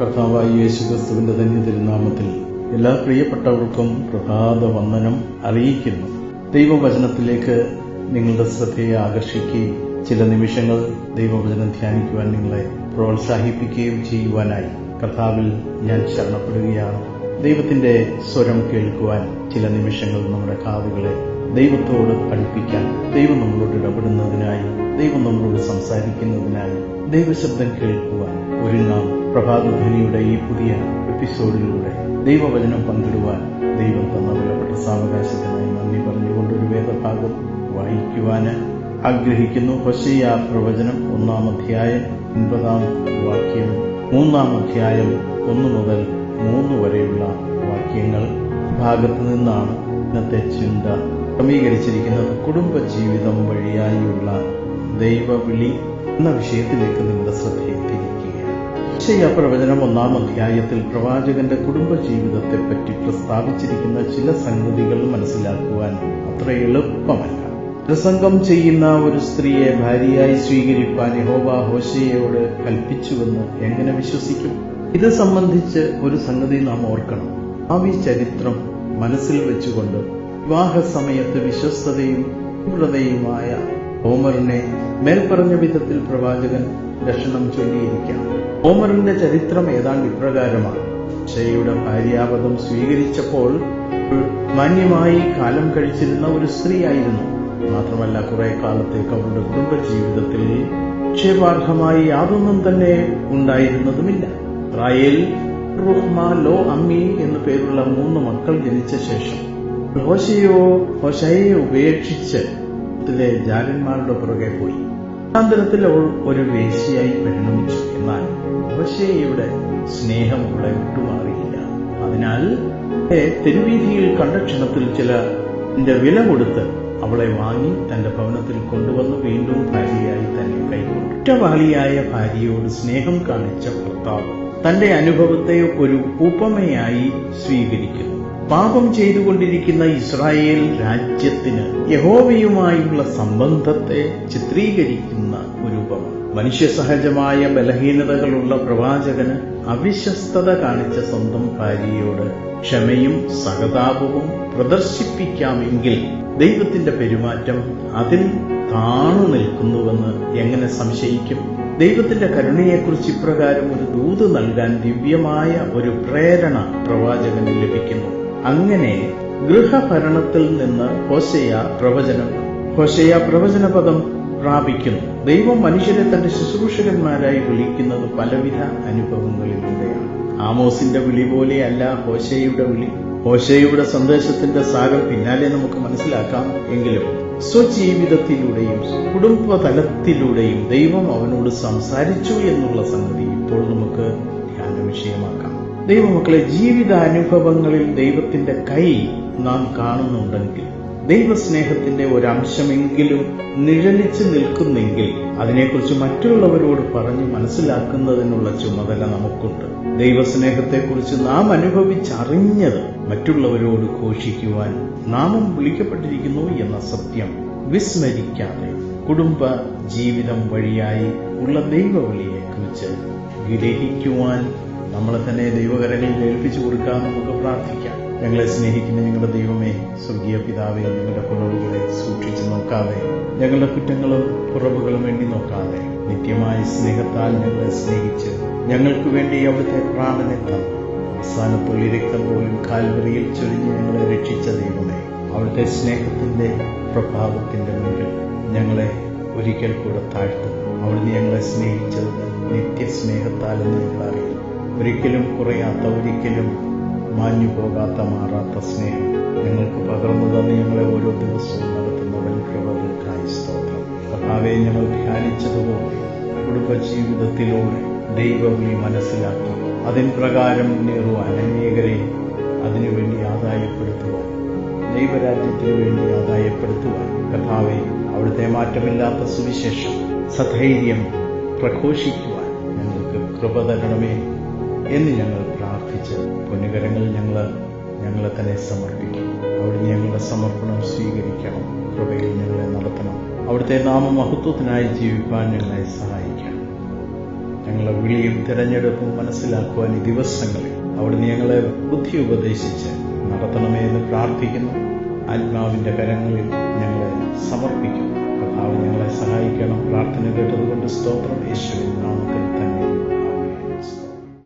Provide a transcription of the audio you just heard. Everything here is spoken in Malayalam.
കർത്താവായ യേശു ക്രിസ്തുവിന്റെ ധന്യ തിരുനാമത്തിൽ എല്ലാ പ്രിയപ്പെട്ടവർക്കും പ്രഭാത വന്ദനം അറിയിക്കുന്നു. ദൈവവചനത്തിലേക്ക് നിങ്ങളുടെ ശ്രദ്ധയെ ആകർഷിക്കുകയും ചില നിമിഷങ്ങൾ ദൈവവചനം ധ്യാനിക്കുവാൻ നിങ്ങളെ പ്രോത്സാഹിപ്പിക്കുകയും ചെയ്യുവാനായി കർത്താവിൽ ഞാൻ ശരണപ്പെടുകയാണ്. ദൈവത്തിന്റെ സ്വരം കേൾക്കുവാൻ ചില നിമിഷങ്ങൾ നമ്മുടെ കാതുകളെ ദൈവത്തോട് അടുപ്പിക്കാൻ ദൈവം നമ്മളോട് ഇടപെടുന്നതിനായി ദൈവം നമ്മളോട് സംസാരിക്കുന്നതിനായി ദൈവശബ്ദം കേൾക്കുവാൻ ഒരുങ്ങാം പ്രഭാതധ്വനിയുടെ ഈ പുതിയ എപ്പിസോഡിലൂടെ ദൈവവചനം പങ്കിടുവാൻ ദൈവം തന്ന വിലപ്പെട്ട സാവകാശത്തിനായി നന്ദി പറഞ്ഞുകൊണ്ട് ഒരു വേദഭാഗം വായിക്കുവാന് ആഗ്രഹിക്കുന്നു. ഹൊശയ്യ പ്രവചനം ഒന്നാം അധ്യായം ഒൻപതാം വാക്യം. മൂന്നാം അധ്യായം ഒന്ന് മുതൽ മൂന്ന് വരെയുള്ള വാക്യങ്ങൾ. ഭാഗത്തു നിന്നാണ് ഇന്നത്തെ ചിന്ത. ക്രമീകരിച്ചിരിക്കുന്നത്. കുടുംബജീവിതം വഴിയായുള്ള ദൈവവിളി എന്ന വിഷയത്തിലേക്ക് നിങ്ങളുടെ ശ്രദ്ധയെ തിരിക്കുകയാണ് പ്രവചനം ഒന്നാം അധ്യായത്തിൽ പ്രവാചകന്റെ കുടുംബജീവിതത്തെ പറ്റി പ്രസ്താവിച്ചിരിക്കുന്ന ചില സംഗതികൾ മനസ്സിലാക്കുവാൻ അത്ര എളുപ്പമല്ല. പ്രസംഗം ചെയ്യുന്ന ഒരു സ്ത്രീയെ ഭാര്യയായി സ്വീകരിപ്പാൻ യഹോവ ഹോശയോട് കൽപ്പിച്ചുവെന്ന് എങ്ങനെ വിശ്വസിക്കും? ഇത് സംബന്ധിച്ച് ഒരു സംഗതി നാം ഓർക്കണം. ഭാവി ചരിത്രം മനസ്സിൽ വെച്ചുകൊണ്ട് വിവാഹ സമയത്ത് വിശ്വസ്തതയും തീവ്രതയുമായ ഓമറിനെ മേൽപ്പറഞ്ഞ വിധത്തിൽ പ്രവാചകൻ ലക്ഷണം ചൊല്ലിയിരിക്കാം. ഓമറിന്റെ ചരിത്രം ഏതാണ്ട് ഇപ്രകാരമാണ്. ഷെയുടെ ഭാര്യാപദം സ്വീകരിച്ചപ്പോൾ മാന്യമായി കാലം കഴിച്ചിരുന്ന ഒരു സ്ത്രീയായിരുന്നു. മാത്രമല്ല കുറെ കാലത്തേക്ക് അവരുടെ കുടുംബജീവിതത്തിൽ നിക്ഷേപാർഹമായി യാതൊന്നും തന്നെ ഉണ്ടായിരുന്നതുമില്ല. ഇസ്രായേൽ റുഹ്മ ലോ അമ്മി എന്നു പേരുള്ള മൂന്ന് മക്കൾ ജനിച്ച ശേഷം ഹോശയോ ഹോശയെ ഉപേക്ഷിച്ച് ത്തിലെ ജാലന്മാരുടെ പുറകെ പോയി. അന്തരത്തിൽ അവൾ ഒരു വേശിയായി പരിണമിച്ചു. എന്നാൽ ഹോശയുടെ സ്നേഹം അവളെ വിട്ടുമാറിയില്ല അതിനാൽ തെരുവീതിയിൽ കണ്ട ക്ഷണത്തിൽ ചില വില കൊടുത്ത് അവളെ വാങ്ങി തന്റെ ഭവനത്തിൽ കൊണ്ടുവന്ന് വീണ്ടും ഭാര്യയായി തന്നെ കൈകൊണ്ടു. കുറ്റവാളിയായ ഭാര്യയോട് സ്നേഹം കാണിച്ച ഭർത്താവ് തന്റെ അനുഭവത്തെ ഒരു ഉപമയായി സ്വീകരിക്കുന്നു. പാപം ചെയ്തുകൊണ്ടിരിക്കുന്ന ഇസ്രായേൽ രാജ്യത്തിന് യഹോവയുമായുള്ള സംബന്ധത്തെ ചിത്രീകരിക്കുന്ന ഒരു ഉപമ. മനുഷ്യസഹജമായ ബലഹീനതകളുള്ള പ്രവാചകന് അവിശ്വസ്തത കാണിച്ച സ്വന്തം ഭാര്യയോട് ക്ഷമയും സഹതാപവും പ്രദർശിപ്പിക്കാമെങ്കിൽ ദൈവത്തിന്റെ പെരുമാറ്റം അതിൽ താണു നിൽക്കുന്നുവെന്ന് എങ്ങനെ സംശയിക്കും? ദൈവത്തിന്റെ കരുണയെക്കുറിച്ച് ഇപ്രകാരം ഒരു ദൂത് നൽകാൻ ദിവ്യമായ ഒരു പ്രേരണ പ്രവാചകന് ലഭിക്കുന്നു. അങ്ങനെ ഗൃഹഭരണത്തിൽ നിന്ന് ഹോശയ പ്രവചനം ഹോശയ പ്രവചന പദം പ്രാപിക്കുന്നു. ദൈവം മനുഷ്യരെ തന്റെ ശുശ്രൂഷകന്മാരായി വിളിക്കുന്നത് പലവിധ അനുഭവങ്ങളിലൂടെയാണ്. ആമോസിന്റെ വിളി പോലെയല്ല ഹോശയുടെ വിളി. ഹോശയുടെ സന്ദേശത്തിന്റെ സാരം പിന്നാലെ നമുക്ക് മനസ്സിലാക്കാം എങ്കിലും സ്വജീവിതത്തിലൂടെയും കുടുംബതലത്തിലൂടെയും ദൈവം അവനോട് സംസാരിച്ചു എന്നുള്ള സംഗതി ഇപ്പോൾ നമുക്ക് ധ്യാന വിഷയമാക്കാം. ദൈവമക്കളെ ജീവിതാനുഭവങ്ങളിൽ ദൈവത്തിന്റെ കൈ നാം കാണുന്നുണ്ടെങ്കിൽ ദൈവസ്നേഹത്തിന്റെ ഒരംശമെങ്കിലും നിഴലിച്ചു നിൽക്കുന്നെങ്കിൽ അതിനെക്കുറിച്ച് മറ്റുള്ളവരോട് പറഞ്ഞ് മനസ്സിലാക്കുന്നതിനുള്ള ചുമതല നമുക്കുണ്ട്. ദൈവസ്നേഹത്തെക്കുറിച്ച് നാം അനുഭവിച്ചറിഞ്ഞത് മറ്റുള്ളവരോട് ഘോഷിക്കുവാൻ നാമും വിളിക്കപ്പെട്ടിരിക്കുന്നു എന്ന സത്യം വിസ്മരിക്കാതെ കുടുംബ ജീവിതം വഴിയായി ഉള്ള ദൈവവിളിയെക്കുറിച്ച് ഗ്രഹിക്കുവാൻ നമ്മളെ തന്നെ ദൈവകരങ്ങളിൽ ഏൽപ്പിച്ചു കൊടുക്കാൻ നമുക്ക് പ്രാർത്ഥിക്കാം. ഞങ്ങളെ സ്നേഹിക്കുന്ന ഞങ്ങളുടെ ദൈവമേ സ്വർഗീയ പിതാവെ ഞങ്ങളുടെ കുറവുകളെ സൂക്ഷിച്ചു നോക്കാതെ ഞങ്ങളുടെ കുറ്റങ്ങളും കുറവുകളും വേണ്ടി നോക്കാതെ നിത്യമായ സ്നേഹത്താൽ ഞങ്ങളെ സ്നേഹിച്ച് ഞങ്ങൾക്ക് വേണ്ടി അവിടുത്തെ പ്രാണനെ തന്നു അവസാനത്തുള്ളി രക്തം പോലും കാൽവറിയിൽ ചൊരിഞ്ഞ് ഞങ്ങളെ രക്ഷിച്ച ദൈവമേ അവിടുത്തെ സ്നേഹത്തിന്റെ പ്രഭാവത്തിന്റെ മുന്നിൽ ഞങ്ങളെ ഒരിക്കൽ കൂടെ താഴ്ത്തും. അവിടുന്ന് ഞങ്ങളെ സ്നേഹിച്ചത് നിത്യസ്നേഹത്താലെന്ന് ഞങ്ങൾ അറിയും. ഒരിക്കലും കുറയാത്ത ഒരിക്കലും മാഞ്ഞു പോകാത്ത മാറാത്ത സ്നേഹം. ഞങ്ങൾക്ക് പകർന്നു തന്ന് ഞങ്ങളെ ഓരോ ദിവസവും നടത്തുന്നവൻ കൃപകൾക്കായി സ്തോത്രം. കർത്താവെ ഞങ്ങൾ ധ്യാനിച്ചതുപോലെ കുടുംബജീവിതത്തിലൂടെ നീ മനസ്സിലാക്കി. അതിൻ പ്രകാരം മുന്നേറുവാൻ അനേകരെ അതിനുവേണ്ടി ആദായപ്പെടുത്തുവാൻ ദൈവരാജ്യത്തിനു വേണ്ടി ആദായപ്പെടുത്തുവാൻ. കർത്താവെ അവിടുത്തെ മാറ്റമില്ലാത്ത സുവിശേഷം സധൈര്യം പ്രഘോഷിക്കുവാൻ ഞങ്ങൾക്ക് കൃപ തരണമേ എന്ന് ഞങ്ങൾ പ്രാർത്ഥിച്ച് പുണ്യകരങ്ങൾ ഞങ്ങൾ ഞങ്ങളെ തന്നെ സമർപ്പിക്കും. അവിടുന്ന് ഞങ്ങളുടെ സമർപ്പണം സ്വീകരിക്കണം. കൃപയിൽ ഞങ്ങളെ നടത്തണം. അവിടുത്തെ നാമമഹത്വത്തിനായി ജീവിപ്പാൻ ഞങ്ങളെ സഹായിക്കണം ഞങ്ങളെ വിളിയും തിരഞ്ഞെടുപ്പും മനസ്സിലാക്കുവാൻ ഈ ദിവസങ്ങളിൽ അവിടുന്ന് ഞങ്ങളെ ബുദ്ധി ഉപദേശിച്ച് നടത്തണമേ എന്ന് പ്രാർത്ഥിക്കുന്നു. ആത്മാവിന്റെ കരങ്ങളിൽ ഞങ്ങളെ സമർപ്പിക്കുന്നു കർത്താവ് ഞങ്ങളെ സഹായിക്കണം. പ്രാർത്ഥന കേട്ടതുകൊണ്ട് സ്തോത്രം. യേശുവിൻ നാമത്തിൽ